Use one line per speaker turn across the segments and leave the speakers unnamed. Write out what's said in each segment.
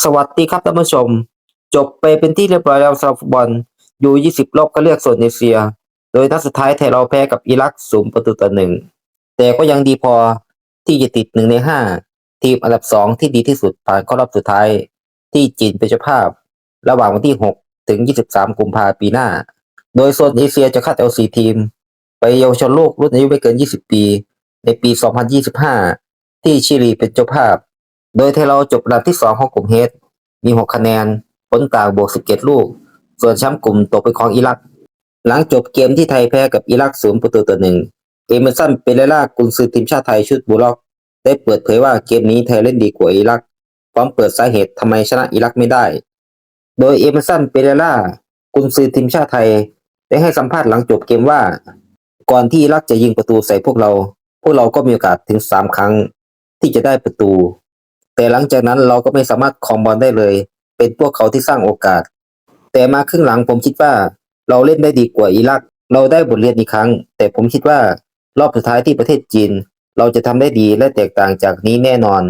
สวัสดีครับท่านผู้ชม จบไปเป็นที่เรียบร้อยแล้วสำหรับฟุตบอลยู20 รอบก็เลือกโซนเอเชีย โดยนัดสุดท้ายไทยเราแพ้กับอิรักสูงประตูต่อหนึ่งแต่ก็ยังดีพอที่จะติดหนึ่งในห้าทีมอันดับสองที่ดีที่สุดผ่านเข้ารอบสุดท้าย ที่จีนเป็นเจ้าภาพ ระหว่างวันที่ 6 ถึง 23 กุมภาพันธ์ปีหน้า โดยโซนเอเชียจะคัดเอา4ทีม ไปเยาวชนโลกรุ่นอายุไม่เกิน 20 ปี ในปี 2025 ที่ชิลีเป็นเจ้าภาพ โดยไทยเราจบอันดับที่ 2 ของกลุ่มเฮดมี 6 คะแนน ผลต่างบวก 17 ลูก ส่วนแชมป์กลุ่มตกเป็นของอิรัก หลังจบเกมที่ไทยแพ้กับอิรักศูนย์ประตูต่อหนึ่งเอเมอร์สันเปเรล่ากุนซือทีมชาติไทยชุดบูล็อก ได้เปิดเผยว่าเกมนี้ไทยเล่นดีกว่าอิรัก พร้อมเปิดสาเหตุทำไมชนะอิรักไม่ได้ โดยเอเมอร์สันเปเรล่ากุนซือทีมชาติไทย ได้ให้สัมภาษณ์หลังจบเกมว่า ก่อนที่อิรักจะยิงประตูใส่พวกเรา พวกเราก็มีโอกาสถึงสามครั้ง ที่จะได้ประตู แต่หลังจากนั้นเราก็ไม่สามารถครองบอลได้เลย เป็นพวกเขาที่สร้างโอกาส แต่มาครึ่งหลังผมคิดว่า เราเล่นได้ดีกว่าอิรัก เราได้บทเรียนอีกครั้ง แต่ผมคิดว่ารอบสุดท้ายที่ประเทศจีน เราจะทำได้ดีและแตกต่างจากนี้แน่นอน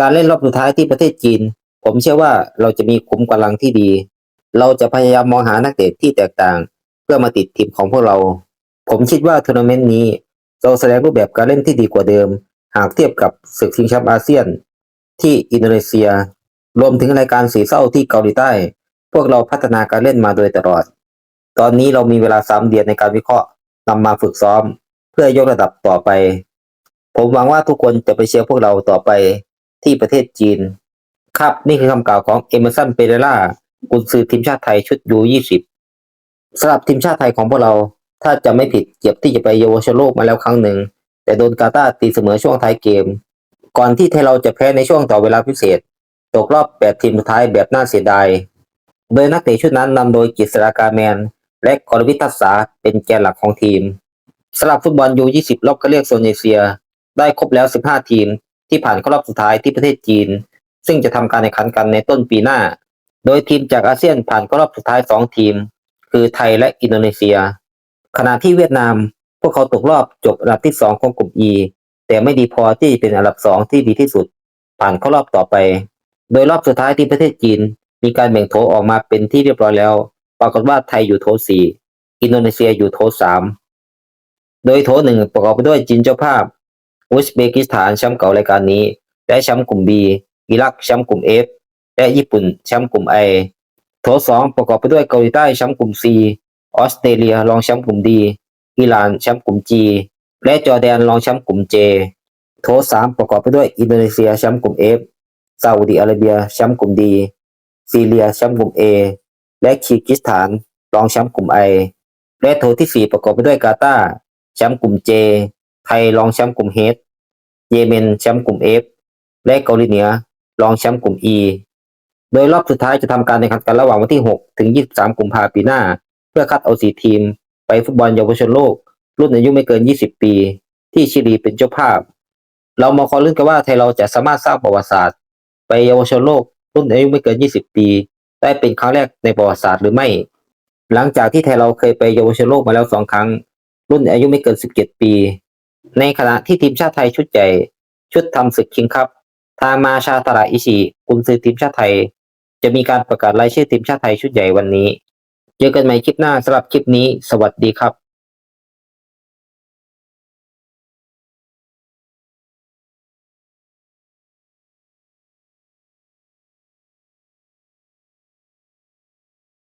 การเล่นรอบสุดท้ายที่ประเทศจีน ผมเชื่อว่าเราจะมีขุมกำลังที่ดี เราจะพยายามมองหานักเตะที่แตกต่าง เพื่อมาติดทีมของพวกเรา ผมคิดว่าทัวร์นาเมนต์นี้ เราแสดงรูปแบบการเล่นที่ดีกว่าเดิม หากเทียบกับศึกชิงแชมป์อาเซียน ที่อินโดนีเซีย รวมถึงรายการสีเศร้าที่เกาหลีใต้ พวกเราพัฒนาการเล่นมาโดยตลอด ตอนนี้เรามีเวลาสามเดือนในการวิเคราะห์นำมาฝึกซ้อม เพื่อยกระดับต่อไป ผมหวังว่าทุกคนจะไปเชียร์พวกเราต่อไปที่ประเทศจีน ครับนี่คือคำกล่าวของเอเมอร์สันเปเรล่ากุนซือทีมชาติไทยชุดยู20สำหรับทีมชาติไทยของพวกเราถ้าจะไม่ผิดเกียบที่จะไปเยาวชนโลกมาแล้วครั้งหนึ่ง แต่โดนกาตาร์ตีเสมอช่วงท้ายเกม ก่อนที่ไทยเราจะแพ้ในช่วงต่อเวลาพิเศษ ตกรอบ8ทีมสุดท้ายแบบน่าเสียดาย โดยนักเตะชุดนั้นนำโดยกิษรากาแมน และกรวิทัศาเป็นแกนหลักของทีมสำหรับฟุตบอลยู20รอบก็เรียกโซนเอเชีย ได้ครบแล้ว 15 ทีม ที่ผ่านเข้ารอบสุดท้ายที่ประเทศจีน ซึ่งจะทำการแข่งขันกันในต้นปีหน้า โดยทีมจากอาเซียนผ่านเข้ารอบสุดท้าย 2 ทีม คือไทยและอินโดนีเซีย ขณะที่เวียดนาม พวกเขาตกรอบจบอันดับที่ 2 ของกลุ่ม E แต่ไม่ดีพอที่เป็นอันดับ2ที่ดีที่สุด ผ่านเข้ารอบต่อไป โดยรอบสุดท้ายที่ประเทศจีน มีการแบ่งโถออกมาเป็นที่เรียบร้อยแล้ว ปรากฏว่าไทยอยู่โถ4อินโดนีเซียอยู่โถ3โดยโถ1ประกอบไปด้วยจีนเจ้าภาพ อุซเบกิสถานแชมป์เก่ารายการนี้ และแชมป์กลุ่ม B อิรักแชมป์กลุ่ม F และญี่ปุ่นแชมป์กลุ่ม I โถ2ประกอบไปด้วยเกาหลีใต้แชมป์กลุ่ม C ออสเตรเลียรองแชมป์กลุ่ม D อิหร่านแชมป์กลุ่ม G และจอร์แดนรองแชมป์กลุ่ม J โถ3ประกอบไปด้วยอินโดนีเซียแชมป์กลุ่ม F ซาอุดิอาระเบียแชมป์กลุ่ม D ซีเรียแชมป์กลุ่ม A และคีร์กิสถานรองแชมป์กลุ่ม I และโถที่ 4 ประกอบไปด้วยกาตาร์แชมป์กลุ่ม J ไทยรองแชมป์กลุ่ม H เยเมนแชมป์กลุ่ม F และเกาหลีเหนือรองแชมป์กลุ่ม E โดยรอบสุดท้ายจะทำการแข่งขันกันระหว่างวันที่ 6 ถึง 23 กุมภาพันธ์ปีหน้า เพื่อคัดเอา4ทีม ไปฟุตบอลเยาวชนโลก รุ่นอายุไม่เกิน 20 ปี ที่ชิลีเป็นเจ้าภาพ เรามาขอลุ้นกันว่าไทยเราจะสามารถสร้างประวัติศาสตร์ ไปเยาวชนโลกรุ่นอายุไม่เกิน 20 ปี ได้เป็นครั้งแรกในประวัติศาสตร์หรือไม่ หลังจากที่ไทยเราเคยไปเยาวชนโลกมาแล้วสองครั้ง รุ่นอายุไม่เกิน 17 ปี ในขณะที่ทีมชาติไทยชุดใหญ่ชุดทำศึกคิงคัพทางมาชาตระอิชิกุนซือทีมชาติไทย จะมีการประกาศรายชื่อทีมชาติไทยชุดใหญ่วันนี้ เจอกันใหม่คลิปหน้าสำหรับคลิปนี้ สวัสดีครับ